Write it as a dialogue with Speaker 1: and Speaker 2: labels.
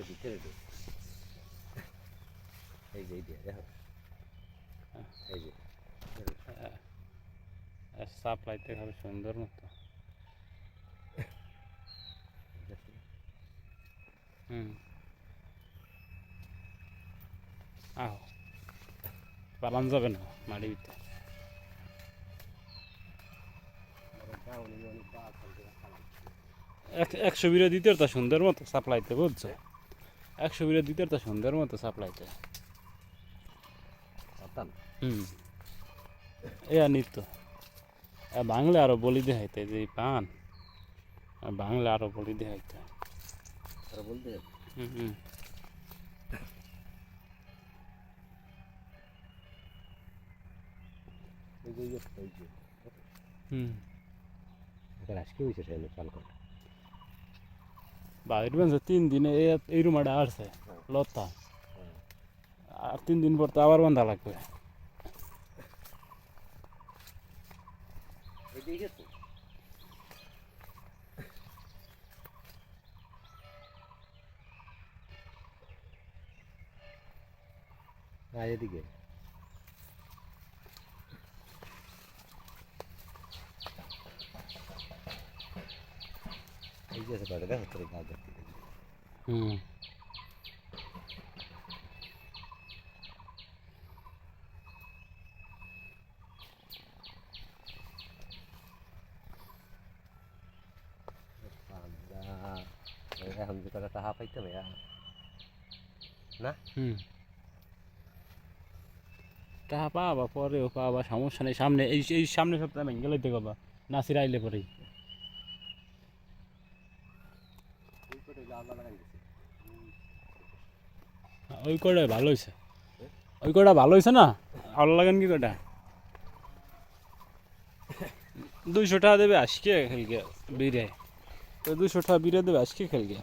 Speaker 1: যে ভিতরে ঢুক। এই যে এই যে দেখো এই যে
Speaker 2: সাপ্লাইতে খাবে সুন্দর মতো হুম আহ পালান যাবে না মাড়ি ভিতরে একশো বিরে দিতে সুন্দর মতো সাপ্লাইতে বুঝছ একশো বিরে দিতে তো সুন্দর মতো সাপ্লাইতে হুম। এ আর নিত্য। এ বাংলা আরও বলি দেখাইতে যে পান। বাংলা আরও বলি দেখাইতে। হুম হুম। হুম।
Speaker 1: আজকে হয়েছে চাল করে
Speaker 2: বাইর বেঞ্চে তিন দিনে এই এই রুমাটা আসছে লতা আর তিন দিন পর তো আবার বান্ধা লাগবে
Speaker 1: এদিকে এখন যে টাকা পাইতাম না
Speaker 2: হুম টাকা পাবা পরেও পাবা সমস্যা নেই সামনে এই এই সামনে সপ্তাহে গেলে দেখবা নাসির আইলে পরেই
Speaker 1: ওই কটা
Speaker 2: ভালো হয়েছে ওই কটা ভালো হয়েছে না? ভালো লাগেন কি কটা দুইশো টাকা দেবে আজকে খেলকে বিরে। দুইশো টাকা বিরে দেবে আজকে খেলকে